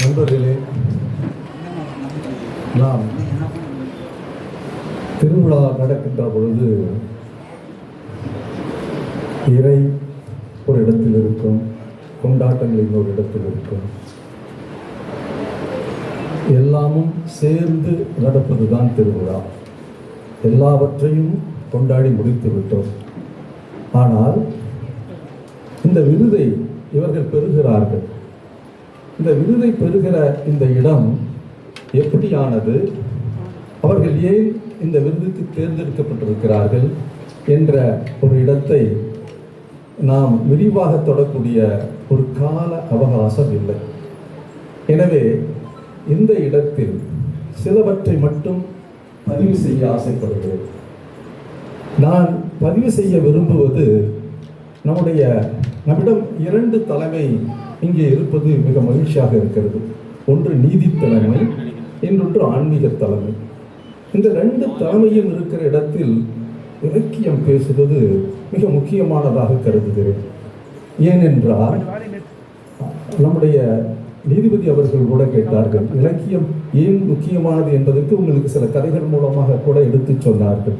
நண்பர்களே நாம் திருவிழா நடக்கின்ற பொழுது இறை ஒரு இடத்தில் இருக்கும் கொண்டாட்டங்கள் இன்னொரு இடத்தில் இருக்கும். எல்லாமும் சேர்ந்து நடப்பதுதான் திருவிழா. எல்லாவற்றையும் கொண்டாடி முடித்து விட்டோம். ஆனால் இந்த விருதை இவர்கள் பெறுகிறார்கள். இந்த விருதை பெறுகிற இந்த இடம் எப்படியானது? அவர்கள் ஏன் இந்த விருதுக்கு தேர்ந்தெடுக்கப்பட்டிருக்கிறார்கள் என்ற ஒரு இடத்தை நாம் விரிவாக தொடக்கூடிய ஒரு கால அவகாசம் இல்லை. எனவே இந்த இடத்தில் சிலவற்றை மட்டும் பதிவு செய்ய ஆசைப்படுகிறேன். நான் பதிவு செய்ய விரும்புவது நம்முடைய நம்மிடம் இரண்டு தலைமை இங்கே இருப்பது மிக மகிழ்ச்சியாக இருக்கிறது. ஒன்று நீதி தலைமை இன்னொன்று ஆன்மீக தலைமை. இந்த ரெண்டு தலைமையும் இருக்கிற இடத்தில் இலக்கியம் பேசுவது மிக முக்கியமானதாக கருதுகிறேன். ஏனென்றால் நம்முடைய நீதிபதி அவர்கள் கூட கேட்டார்கள் இலக்கியம் ஏன் முக்கியமானது என்பதற்கு உங்களுக்கு சில கதைகள் மூலமாக கூட எடுத்துச் சொன்னார்கள்.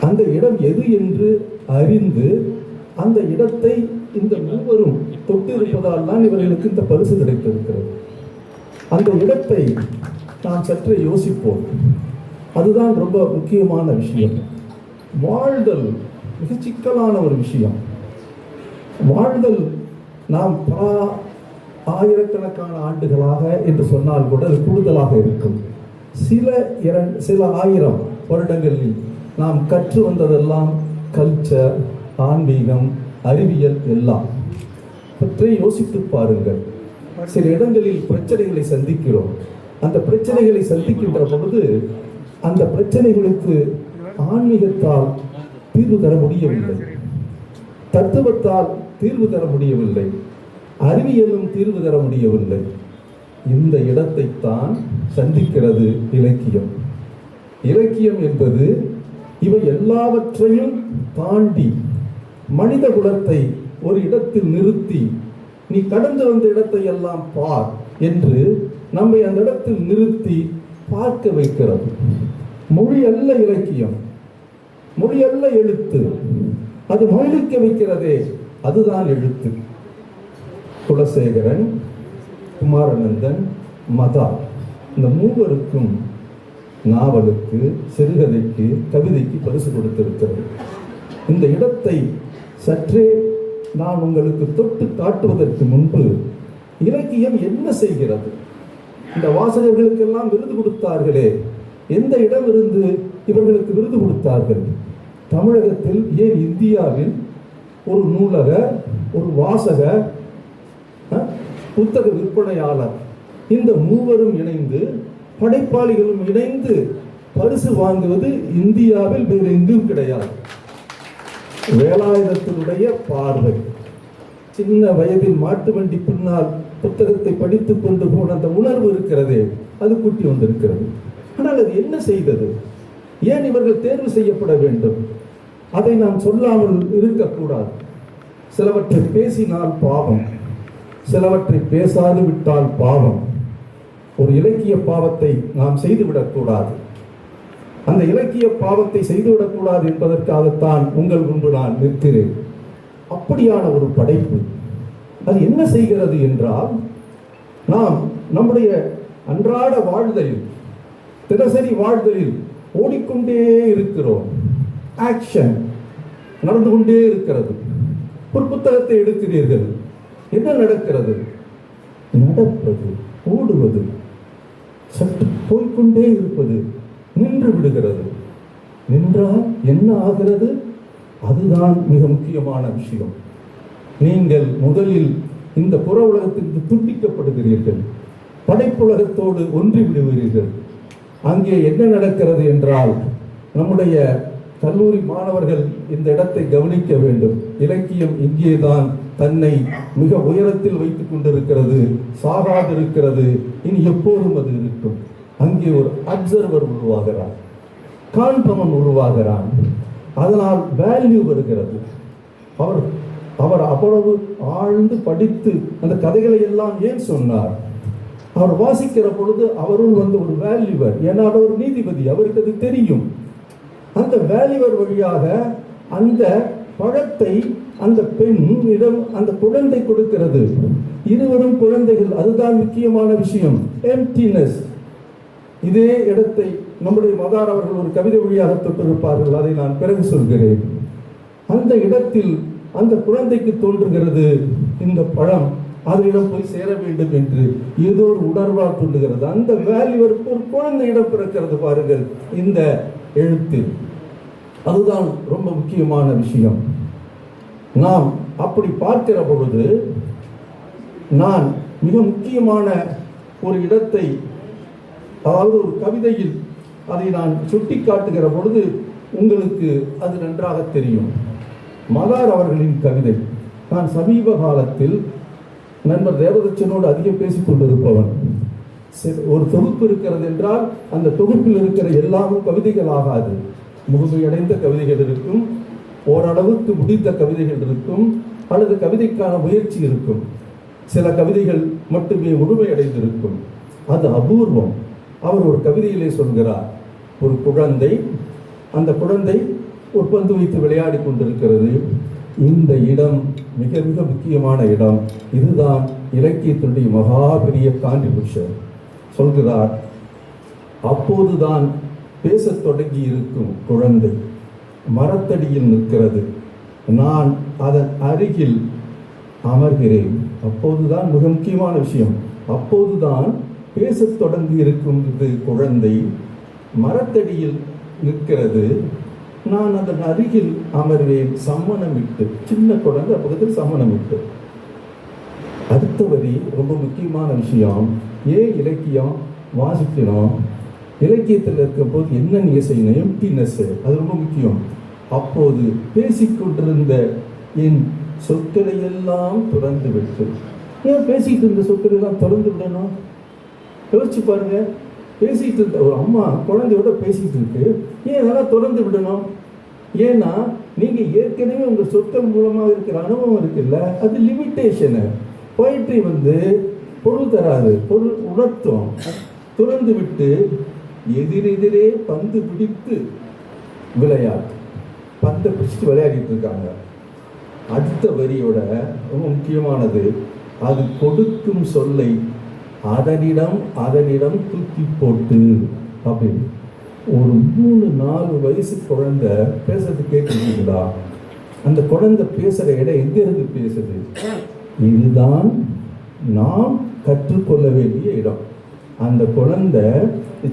அந்த இடம் எது என்று அறிந்து அந்த இடத்தை இந்த மூவரும் தொட்டிருப்பதால் தான் இவர்களுக்கு இந்த பரிசு கிடைத்திருக்கிறது. அந்த இடத்தை நாம் சற்று யோசிப்போம். அதுதான் ரொம்ப முக்கியமான விஷயம். வாழ்தல் மிக சிக்கலான ஒரு விஷயம். வாழ்தல் நாம் பல ஆயிரக்கணக்கான ஆண்டுகளாக என்று சொன்னால் கூட அது கூடுதலாக இருக்கும். சில இரண்டு சில ஆயிரம் வருடங்களில் நாம் கற்று வந்ததெல்லாம் கல்ச்சர் ஆன்மீகம் அறிவியல் எல்லாம். பற்றி யோசித்து பாருங்கள். சில இடங்களில் பிரச்சனைகளை சந்திக்கிறோம். அந்த பிரச்சனைகளை சந்திக்கின்ற பொழுது அந்த பிரச்சனைகளுக்கு ஆன்மீகத்தால் தீர்வு தர முடியவில்லை. தத்துவத்தால் தீர்வு தர முடியவில்லை. அறிவியலும் தீர்வு தர முடியவில்லை. இந்த இடத்தைத்தான் சந்திக்கிறது இலக்கியம். இலக்கியம் என்பது இவை எல்லாவற்றையும் தாண்டி மனித குலத்தை ஒரு இடத்தில் நிறுத்தி நீ கடந்து வந்த இடத்தை எல்லாம் பார் என்று நம்மை அந்த இடத்தில் நிறுத்தி பார்க்க வைக்கிறது. மொழி அல்ல இலக்கியம். மொழி அல்ல எழுத்து. அது மொழிக்க வைக்கிறதே. அதுதான் எழுத்து. குலசேகரன் குமாரநந்தன் மதா. இந்த மூவருக்கும் நாவலுக்கு சிறுகதைக்கு கவிதைக்கு பரிசு கொடுத்திருக்கிறது. இந்த இடத்தை சற்றே நான் உங்களுக்கு தொட்டு காட்டுவதற்கு முன்பு இலக்கியம் என்ன செய்கிறது? இந்த வாசகர்களுக்கெல்லாம் விருது கொடுத்தார்களே. எந்த இடம் இருந்து இவர்களுக்கு விருது கொடுத்தார்கள்? தமிழகத்தில் ஏன் இந்தியாவில் ஒரு நூலக ஒரு வாசக புத்தக விற்பனையாளர். இந்த மூவரும் இணைந்து படைப்பாளிகளும் இணைந்து பரிசு வாங்குவது இந்தியாவில் வேறு எங்கும் கிடையாது. வேலாயுதத்தினுடைய பார்வை. சின்ன வயதில் மாட்டு வண்டி பின்னால் புத்தகத்தை படித்துக் கொண்டு போன அந்த உணர்வு இருக்கிறதே அது கூட்டி வந்திருக்கிறது. ஆனால் அது என்ன செய்தது? ஏன் இவர்கள் தேர்வு செய்யப்பட வேண்டும்? அதை நாம் சொல்லாமல் இருக்கக்கூடாது. சிலவற்றை பேசினால் பாவம். சிலவற்றை பேசாது விட்டால் பாவம். ஒரு இலக்கிய பாவத்தை நாம் செய்துவிடக்கூடாது அந்த இலக்கிய பாவத்தை செய்துவிடக்கூடாது என்பதற்காகத்தான் உங்கள் முன்பு நான் நிற்கிறேன். அப்படியான ஒரு படைப்பு. அது என்ன செய்கிறது என்றால் நாம் நம்முடைய அன்றாட வாழ்தலில் தினசரி வாழ்தலில் ஓடிக்கொண்டே இருக்கிறோம். ஆக்ஷன் நடந்து கொண்டே இருக்கிறது. ஒரு புத்தகத்தை எடுக்கிறீர்கள். என்ன நடக்கிறது? நடப்பது ஓடுவது சற்று போய்க்கொண்டே இருப்பது நின்று விடுகிறது. நின்றால் என்ன ஆகிறது? அதுதான் மிக முக்கியமான விஷயம். நீங்கள் முதலில் இந்த புற உலகத்திற்கு துண்டிக்கப்படுகிறீர்கள். படைப்புலகத்தோடு ஒன்றி விடுகிறீர்கள். அங்கே என்ன நடக்கிறது என்றால் நம்முடைய கல்லூரி மாணவர்கள் இந்த இடத்தை கவனிக்க வேண்டும். இலக்கியம் இங்கேதான் தன்னை மிக உயரத்தில் வைத்துக் கொண்டிருக்கிறது சாகாதிருக்கிறது. இனி எப்போதும் அது இருக்கும் அங்கே ஒரு அப்சர்வர் உருவாகிறார் காண்பவன் உருவாகிறான். அதனால் வேல்யூ வருகிறது. அவர் அவர் அவ்வளவு ஆழ்ந்து படித்து அந்த கதைகளை எல்லாம் ஏன் சொன்னார்? அவர் வாசிக்கிற பொழுது அவரும் வந்து ஒரு வேல்யூவர் ஏன்னா அவர் ஒரு நீதிபதி அவருக்கு அது தெரியும். அந்த வேல்யூவர் வழியாக அந்த பழத்தை அந்த பெண்ணிடம் அந்த குழந்தை கொடுக்கிறது. இருவரும் குழந்தைகள் அதுதான் முக்கியமான விஷயம். எம்டினஸ் இதே இடத்தை நம்முடைய மதார் அவர்கள் ஒரு கவிதை வழியாக தொட்டிருப்பார்கள். அதை நான் பிறகு சொல்கிறேன். அந்த இடத்தில் அந்த குழந்தைக்கு தோன்றுகிறது இந்த பழம். அதனிடம் போய் சேர வேண்டும் என்று ஏதோ ஒரு உணர்வால் தூண்டுகிறது அந்த வேல்யூ ஒரு குழந்தையிடம் பிறக்கிறது பாருங்கள். இந்த எழுத்தில். அதுதான் ரொம்ப முக்கியமான விஷயம். நாம் அப்படி பார்க்கிற பொழுது நான் மிக முக்கியமான ஒரு இடத்தை அதாவது ஒரு கவிதையில் அதை நான் சுட்டி காட்டுகிற பொழுது உங்களுக்கு அது நன்றாக தெரியும். மலார் அவர்களின் கவிதை நான் சமீப காலத்தில் நண்பர் தேவதச்சனோடு அதிகம் பேசிக் கொண்டிருப்பவன். ஒரு தொகுப்பு இருக்கிறது என்றால் அந்த தொகுப்பில் இருக்கிற எல்லாமும் கவிதைகள் ஆகாது முழுமையடைந்த கவிதைகள் இருக்கும் ஓரளவுக்கு முடித்த கவிதைகள் இருக்கும் அல்லது கவிதைக்கான முயற்சி இருக்கும். சில கவிதைகள் மட்டுமே முழுமையடைந்திருக்கும். அது அபூர்வம். அவர் ஒரு கவிதையிலே சொல்கிறார் ஒரு குழந்தை அந்த குழந்தை ஒரு பந்து வைத்து விளையாடி கொண்டிருக்கிறது. இந்த இடம் மிக மிக முக்கியமான இடம். இதுதான் இலக்கியத்தினுடைய மகா பெரிய கான்ட்ரிபியூஷன் சொல்கிறார் அப்போதுதான் பேசத் தொடங்கி இருக்கும் குழந்தை மரத்தடியில் நிற்கிறது. நான் அதன் அருகில் அமர்கிறேன். அப்போதுதான் மிக முக்கியமான விஷயம். அப்போதுதான் பேசத் தொடங்கி இருக்கும் குழந்தை. மரத்தடியில் நிற்கிறது. நான் அதன் அருகில் அமர்வேன். சம்மணமிட்டு. சின்ன குழந்தை அப்போது சம்மணமிட்டு. அடுத்த வரி ரொம்ப முக்கியமான விஷயம். ஏன் இலக்கியம் வாசிக்கணும் இலக்கியத்தில் இருக்கும்போது என்ன நீங்கள் செய்யணும் எம்டினஸ் அது ரொம்ப முக்கியம். அப்போது பேசிக்கொண்டிருந்த என் சொற்களை எல்லாம் துறந்து விட்டு. ஏன் பேசிட்டு இருந்த சொற்களை எல்லாம் திறந்து விடணும்? யோசிச்சு பாருங்க. பேசிட்டு இருந்த ஒரு அம்மா குழந்தையோட பேசிட்டு இருக்கு. ஏன் அதெல்லாம் திறந்து விடணும்? ஏன்னா நீங்க ஏற்கனவே உங்க சொற்கள் மூலமாக இருக்கிற அனுபவம் இருக்குல்ல அது லிமிட்டேஷனு போயிட்ரி வந்து பொருள் தராது பொருள் உணர்த்தும். துறந்து விட்டு எதிரெதிரே பந்து பிடித்து விளையாட்டு. பந்தை பிடிச்சிட்டு விளையாடிட்டு இருக்காங்க. அடுத்த வரியோட ரொம்ப முக்கியமானது அது கொடுக்கும் சொல்லை அதனிடம் அதனிடம் தூக்கி போட்டு அப்படின்னு. ஒரு மூணு நாலு வயசு குழந்தை பேசுறது கேட்டுருக்கீங்களா? அந்த குழந்தை பேசுற இடம் எங்க இருந்து பேசுது? இதுதான் நாம் கற்றுக்கொள்ள வேண்டிய இடம். அந்த குழந்தை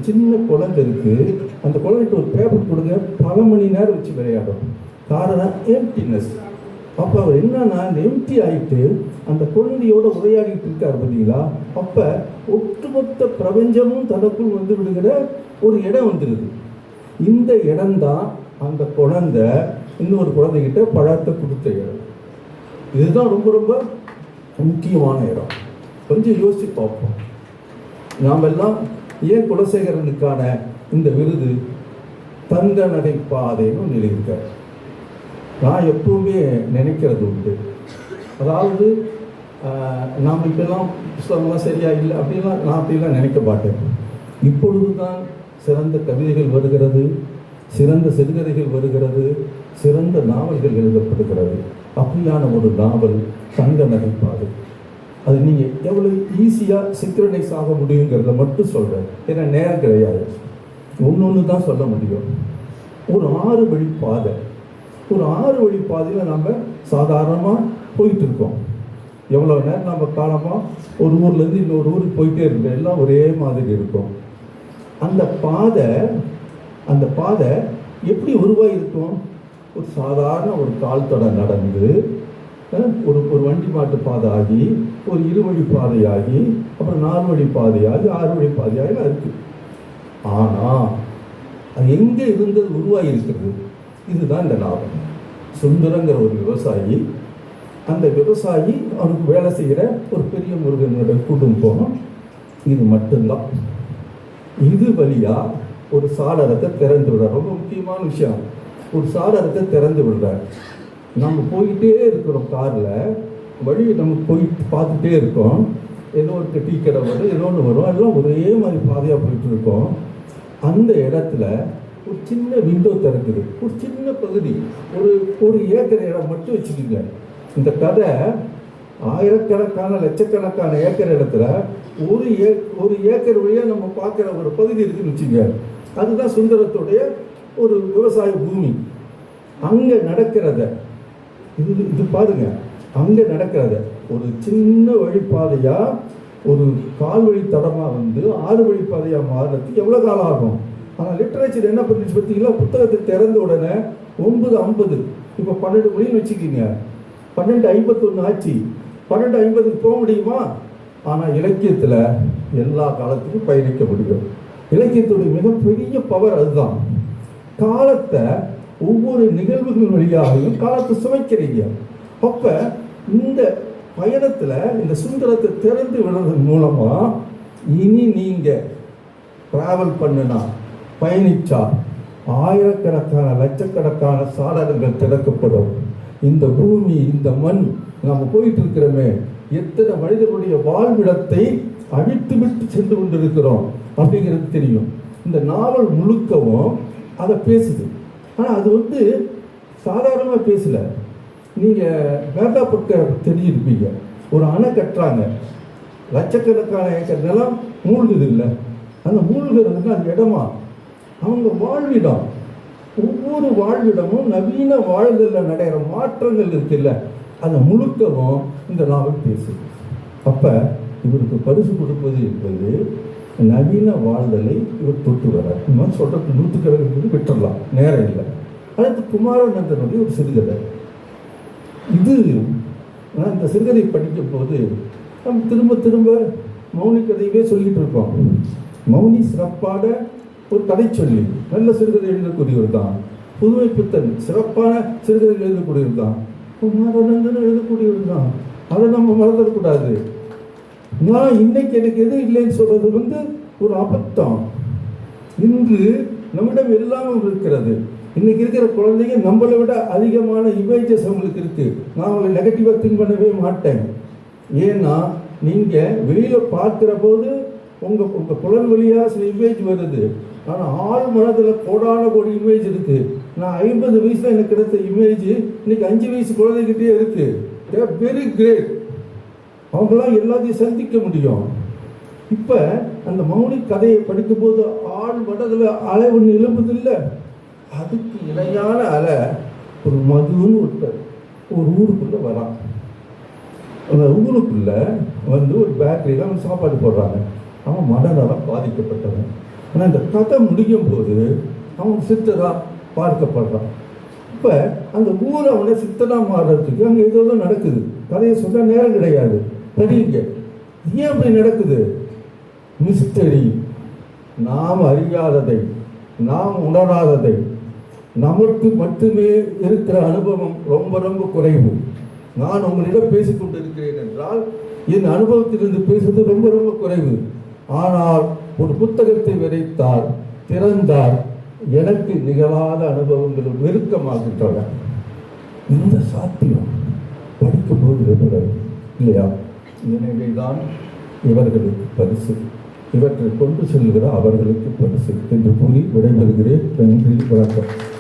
சின்ன குழந்தை இருக்கு. அந்த குழந்தைக்கு ஒரு பேப்பர் கொடுங்க. பல மணி நேரம் வச்சு விளையாடும். காரணம் எம்டினஸ் அப்போ அவர் என்னன்னா அந்த எம்டி ஆயிட்டு அந்த குழந்தையோட உரையாடிட்டு இருக்கார் பார்த்தீங்களா? அப்ப ஒட்டுமொத்த பிரபஞ்சமும் தனக்குள் வந்து விடுகிற ஒரு இடம் வந்துடுது இந்த இடம்தான் அந்த குழந்தை இன்னொரு குழந்தைகிட்ட பழத்தை கொடுத்த இடம். இதுதான் ரொம்ப ரொம்ப முக்கியமான இடம். கொஞ்சம் யோசிச்சு பார்ப்போம். நாம் எல்லாம் ஏன் குலசேகரனுக்கான இந்த விருது தங்க நகை பாதைன்னு ஒன்று எழுதியிருக்காரு நான் எப்பவுமே நினைக்கிறது உண்டு. அதாவது நாம் இப்பெல்லாம் புஸ்தகம்லாம் சரியா இல்லை அப்படிலாம் நான் அப்படிலாம் நினைக்க மாட்டேன். இப்பொழுதுதான் சிறந்த கவிதைகள் வருகிறது சிறந்த சிறுகதைகள் வருகிறது சிறந்த நாவல்கள் எழுதப்படுகிறது. அப்படியான ஒரு நாவல் தங்க நகைப்பாடு அது நீங்கள் எவ்வளோ ஈஸியாக சிக்ரனைஸ் ஆக முடியுங்கிறத மட்டும் சொல்கிறேன் ஏன்னா நேரம் கிடையாது. ஒன்று ஒன்று தான் சொல்ல முடியும். ஒரு ஆறு வழி பாதை. ஒரு ஆறு வழி பாதையில் நம்ம சாதாரணமாக போயிட்டு இருக்கோம். எவ்வளோ நேரம் நம்ம காலமாக ஒரு ஊர்லேருந்து இன்னொரு ஊருக்கு போயிட்டே இருக்கோம் எல்லாம் ஒரே மாதிரி இருக்கும். அந்த பாதை அந்த பாதை எப்படி உருவாகிருக்கும் ஒரு சாதாரண ஒரு கால் தட நடந்து ஒரு ஒரு வண்டி மாட்டு பாதை ஆகி ஒரு இருவழி பாதையாகி அப்புறம் நாலு வழி பாதையாகி ஆறு வழி பாதையாக இருக்கு ஆனால் அது எங்கே இருந்தது உருவாகி இருக்கிறது இதுதான் இந்த லாபம். சுந்தரங்கிற ஒரு விவசாயி அந்த விவசாயி அவனுக்கு வேலை செய்கிற ஒரு பெரிய முருகனோட குடும்பம் இது மட்டும்தான். இது வழியா ஒரு சாளரத்தை திறந்து விடுறார். ரொம்ப முக்கியமான விஷயம். ஒரு சாளரத்தை திறந்து விடுறார். நம்ம போயிட்டே இருக்கிறோம் காரில். வழி நம்ம போய் பார்த்துட்டே இருக்கோம். ஏதோ ஒரு டீ கடை வரும் ஏதோ ஒன்று வரும் எல்லாம் ஒரே மாதிரி பாதையாக போயிட்டு இருக்கோம். அந்த இடத்துல ஒரு சின்ன விண்டோ திறக்குது. ஒரு சின்ன பகுதி ஒரு ஒரு ஏக்கர் இடம் மட்டும் வச்சுக்கோங்க. இந்த கதை ஆயிரக்கணக்கான லட்சக்கணக்கான ஏக்கர் இடத்துல ஒரு ஏ ஒரு ஏக்கர் வழியாக நம்ம பார்க்குற ஒரு பகுதி இருக்குன்னு வச்சுங்க அதுதான் சுந்தரத்துடைய ஒரு விவசாய பூமி. அங்கே நடக்கிறத இது இது பாருங்க. அங்கே நடக்கிறத ஒரு சின்ன வழிப்பாதையாக ஒரு கால் வழி வந்து ஆறு வழிப்பாதையாக மாறுறதுக்கு எவ்வளோ காலம் ஆகும்? ஆனால் லிட்ரேச்சர் என்ன பண்ணிச்சு பார்த்தீங்களா புத்தகத்தை திறந்த உடனே ஒன்பது ஐம்பது. இப்போ பன்னெண்டு மணின்னு வச்சுக்கிங்க. பன்னெண்டு ஐம்பத்தொன்று ஆச்சு. பன்னெண்டு ஐம்பதுக்கு போக முடியுமா? ஆனால் இலக்கியத்தில் எல்லா காலத்துக்கும் பயணிக்க முடியும் இலக்கியத்துடைய மிகப்பெரிய பவர் அதுதான். காலத்தை ஒவ்வொரு நிகழ்வுகள் வழியாகவும் காலத்தை சுமைக்கிறீங்க அப்போ இந்த பயணத்தில் இந்த சுந்தரத்தை திறந்து விடுறதன் மூலமாக இனி நீங்கள் ட்ராவல் பண்ணினா பயணிச்சா ஆயிரக்கணக்கான லட்சக்கணக்கான சாளரங்கள் திறக்கப்படும். இந்த பூமி இந்த மண் நாம் போயிட்டு இருக்கிறோமே. எத்தனை மனிதர்களுடைய வாழ்விடத்தை அழித்து விட்டு சென்று கொண்டிருக்கிறோம் அப்படிங்கிறது தெரியும். இந்த நாவல் முழுக்கவும் அதை பேசுது. ஆனால் அது வந்து சாதாரணமாக பேசல. நீங்கள் வேதா பக்க தெரிஞ்சிருப்பீங்க ஒரு அணை கட்டுறாங்க. லட்சக்கணக்கான ஏக்கர் நிலம் மூழ்குது இல்லை. அந்த மூழ்கிறதுக்கு அந்த இடமா? அவங்க வாழ்விடம். ஒவ்வொரு வாழ்விடமும் நவீன வாழ்தலில் நடைகிற மாற்றங்கள் இருக்குல்ல. அதை முழுக்கவும் இந்த நாவல் பேசுது. அப்போ இவருக்கு பரிசு கொடுப்பது என்பது நவீன வாழ்தலை இவர் தொட்டு வர இந்த மாதிரி சொல்கிறது நூற்றுக்கணக்கு விட்டுடலாம் நேரம் இல்லை. அடுத்து குமாரநந்தனுடைய ஒரு சிறுகதை. இது நான் இந்த சிறுகதை படிக்கும் போது நம்ம திரும்ப திரும்ப மௌனி கதையவே சொல்லிட்டு இருக்கோம் மௌனி சிறப்பான ஒரு கதை சொல்லி நல்ல சிறுகதை எழுதக்கூடியவர் தான். புதுமை புத்தன் சிறப்பான சிறுகதை எழுதக்கூடியவர் தான். குமாரநந்தன் எழுதக்கூடியவர் தான். அதை நம்ம மறந்துடக்கூடாது. நான் இன்னைக்கு எனக்கு எது இல்லைன்னு சொல்றது வந்து ஒரு அபத்தம். இன்று நம்மிடம் எல்லாம் இருக்கிறது. இன்னைக்கு இருக்கிற குழந்தைங்க நம்மளை விட அதிகமான இமேஜஸ் அவங்களுக்கு இருக்கு. நான் அவங்களை நெகட்டிவாக திங்க் பண்ணவே மாட்டேன். ஏன்னா நீங்கள் வெளியில் பார்க்குற போது உங்கள் உங்கள் புலன் வழியாக சில இமேஜ் வருது. ஆனால் ஆள் மனதில் கோடான கோடி இமேஜ் இருக்கு. நான் ஐம்பது வயசில் எனக்கு கிடைத்த இமேஜ் இன்னைக்கு அஞ்சு வயசு குழந்தைகிட்டே இருக்கு. வெரி கிரேட் அவங்களாம் எல்லாத்தையும் சந்திக்க முடியும். இப்போ அந்த மௌனி கதையை படிக்கும்போது ஆள் மனதில் அலை ஒன்று எழும்புது இல்லை? அதுக்கு இணையான அலை ஒரு மதுன்னு ஒருத்தர் ஒரு ஊருக்குள்ளே வரான். அந்த ஊருக்குள்ளே வந்து ஒரு பேக்கரியில் அவன் சாப்பாடு போடுறாங்க. அவன் மனநலம் பாதிக்கப்பட்டவன். ஆனால் இந்த கதை முடியும் போது அவன் சித்தராக பார்க்கப்படுறான். இப்போ அந்த ஊர் அவனை சித்தனாக மாறுறதுக்கு அங்கே ஏதோ தான் நடக்குது. கதையை சொன்னால் நேரம் கிடையாது. தெரியுங்க ஏன் அப்படி நடக்குது? மிஸ்டரி. நாம் அறியாததை நாம் உணராததை நமக்கு மட்டுமே இருக்கிற அனுபவம் ரொம்ப ரொம்ப குறைவு. நான் உங்களிடம் பேசிக் கொண்டிருக்கிறேன் என்றால் என் அனுபவத்திலிருந்து பேசுவது ரொம்ப ரொம்ப குறைவு. ஆனால் ஒரு புத்தகத்தை விரைத்தால் திறந்தால் எனக்கு நிகழாத அனுபவங்கள் நெருக்கமாகின்றன. இந்த சாத்தியம் படிக்கும்போது இருக்கிறது இல்லையா? எனவேதான் இவர்களுக்கு பரிசு. இவற்றை கொண்டு செல்கிற அவர்களுக்கு பரிசு என்று கூறி விடைபெறுகிறேன். நன்றி வணக்கம்.